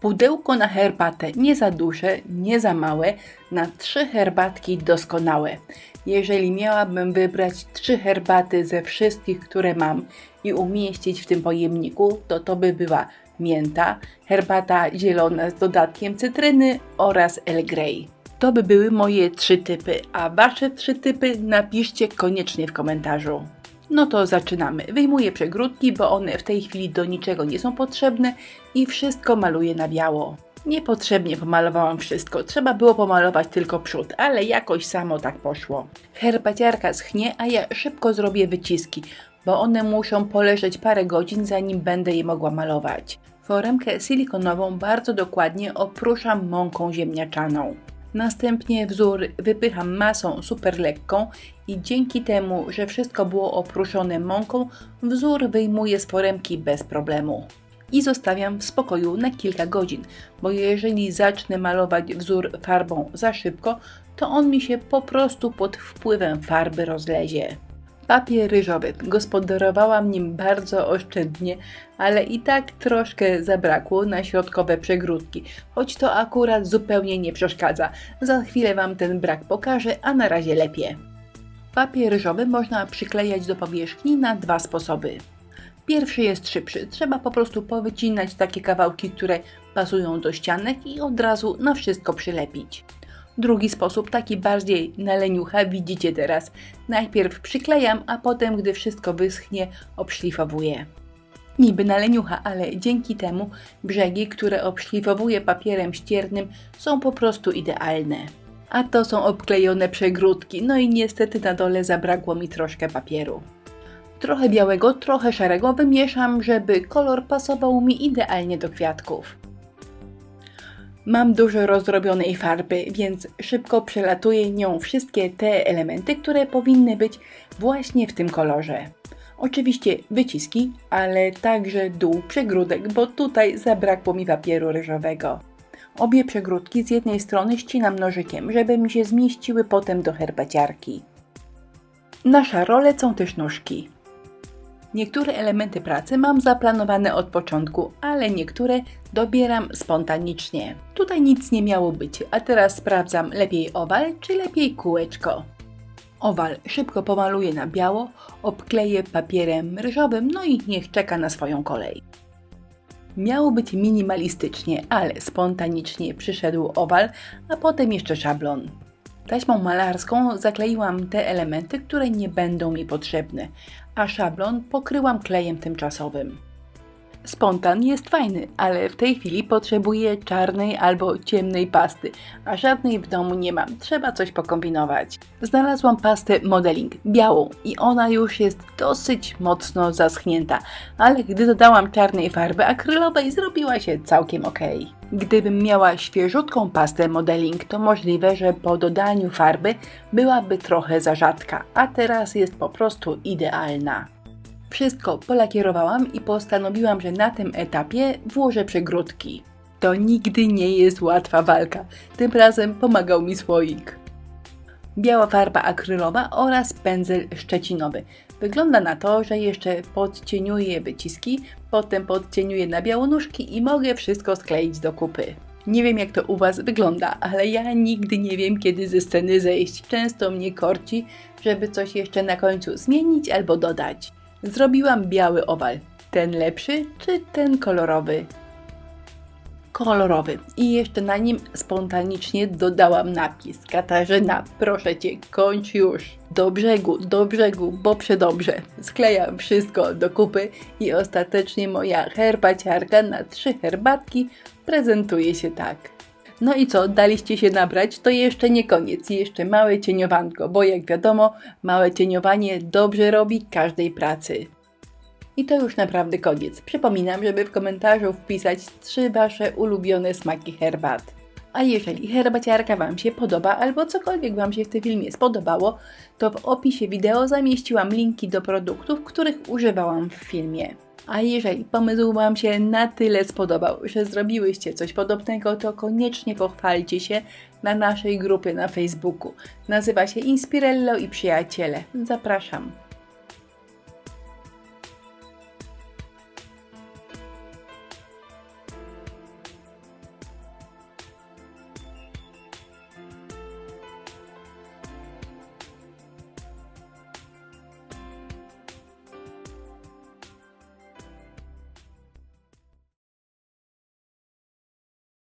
Pudełko na herbatę nie za duże, nie za małe, na trzy herbatki doskonałe. Jeżeli miałabym wybrać trzy herbaty ze wszystkich, które mam i umieścić w tym pojemniku, to to by była mięta, herbata zielona z dodatkiem cytryny oraz El Grey. To by były moje trzy typy, a wasze trzy typy napiszcie koniecznie w komentarzu. No to zaczynamy. Wyjmuję przegródki, bo one w tej chwili do niczego nie są potrzebne i wszystko maluję na biało. Niepotrzebnie pomalowałam wszystko, trzeba było pomalować tylko przód, ale jakoś samo tak poszło. Herbaciarka schnie, a ja szybko zrobię wyciski, bo one muszą poleżeć parę godzin zanim będę je mogła malować. Foremkę silikonową bardzo dokładnie opruszam mąką ziemniaczaną. Następnie wzór wypycham masą super lekką i dzięki temu, że wszystko było opruszone mąką, wzór wyjmuję z foremki bez problemu. I zostawiam w spokoju na kilka godzin, bo jeżeli zacznę malować wzór farbą za szybko, to on mi się po prostu pod wpływem farby rozlezie. Papier ryżowy. Gospodarowałam nim bardzo oszczędnie, ale i tak troszkę zabrakło na środkowe przegródki, choć to akurat zupełnie nie przeszkadza. Za chwilę Wam ten brak pokażę, a na razie lepiej. Papier ryżowy można przyklejać do powierzchni na dwa sposoby. Pierwszy jest szybszy. Trzeba po prostu powycinać takie kawałki, które pasują do ścianek i od razu na wszystko przylepić. Drugi sposób, taki bardziej na leniucha, widzicie teraz. Najpierw przyklejam, a potem, gdy wszystko wyschnie, obszlifowuję. Niby na leniucha, ale dzięki temu brzegi, które obszlifowuję papierem ściernym, są po prostu idealne. A to są obklejone przegródki, no i niestety na dole zabrakło mi troszkę papieru. Trochę białego, trochę szarego wymieszam, żeby kolor pasował mi idealnie do kwiatków. Mam dużo rozdrobionej farby, więc szybko przelatuję nią wszystkie te elementy, które powinny być właśnie w tym kolorze. Oczywiście wyciski, ale także dół przegródek, bo tutaj zabrakło mi papieru ryżowego. Obie przegródki z jednej strony ścinam nożykiem, żeby mi się zmieściły potem do herbaciarki. Na szaro lecą też nóżki. Niektóre elementy pracy mam zaplanowane od początku, ale niektóre dobieram spontanicznie. Tutaj nic nie miało być, a teraz sprawdzam lepiej owal czy lepiej kółeczko. Owal szybko pomaluję na biało, obkleję papierem ryżowym, no i niech czeka na swoją kolej. Miało być minimalistycznie, ale spontanicznie przyszedł owal, a potem jeszcze szablon. Taśmą malarską zakleiłam te elementy, które nie będą mi potrzebne, a szablon pokryłam klejem tymczasowym. Spontan jest fajny, ale w tej chwili potrzebuję czarnej albo ciemnej pasty, a żadnej w domu nie mam. Trzeba coś pokombinować. Znalazłam pastę modeling białą i ona już jest dosyć mocno zaschnięta, ale gdy dodałam czarnej farby akrylowej zrobiła się całkiem ok. Gdybym miała świeżutką pastę modeling, to możliwe, że po dodaniu farby byłaby trochę za rzadka, a teraz jest po prostu idealna. Wszystko polakierowałam i postanowiłam, że na tym etapie włożę przegródki. To nigdy nie jest łatwa walka. Tym razem pomagał mi słoik. Biała farba akrylowa oraz pędzel szczecinowy. Wygląda na to, że jeszcze podcieniuję wyciski, potem podcieniuję na białonóżki i mogę wszystko skleić do kupy. Nie wiem jak to u Was wygląda, ale ja nigdy nie wiem kiedy ze sceny zejść. Często mnie korci, żeby coś jeszcze na końcu zmienić albo dodać. Zrobiłam biały owal. Ten lepszy czy ten kolorowy? Kolorowy. I jeszcze na nim spontanicznie dodałam napis. Katarzyna, proszę Cię, kończ już. Do brzegu, do brzegu, bo przedobrze. Sklejam wszystko do kupy i ostatecznie moja herbaciarka na trzy herbatki prezentuje się tak. No i co, daliście się nabrać? To jeszcze nie koniec, jeszcze małe cieniowanko, bo jak wiadomo, małe cieniowanie dobrze robi każdej pracy. I to już naprawdę koniec. Przypominam, żeby w komentarzu wpisać trzy Wasze ulubione smaki herbat. A jeżeli herbaciarka Wam się podoba albo cokolwiek Wam się w tym filmie spodobało, to w opisie wideo zamieściłam linki do produktów, których używałam w filmie. A jeżeli pomysł Wam się na tyle spodobał, że zrobiłyście coś podobnego, to koniecznie pochwalcie się na naszej grupie na Facebooku. Nazywa się Inspirello i Przyjaciele. Zapraszam.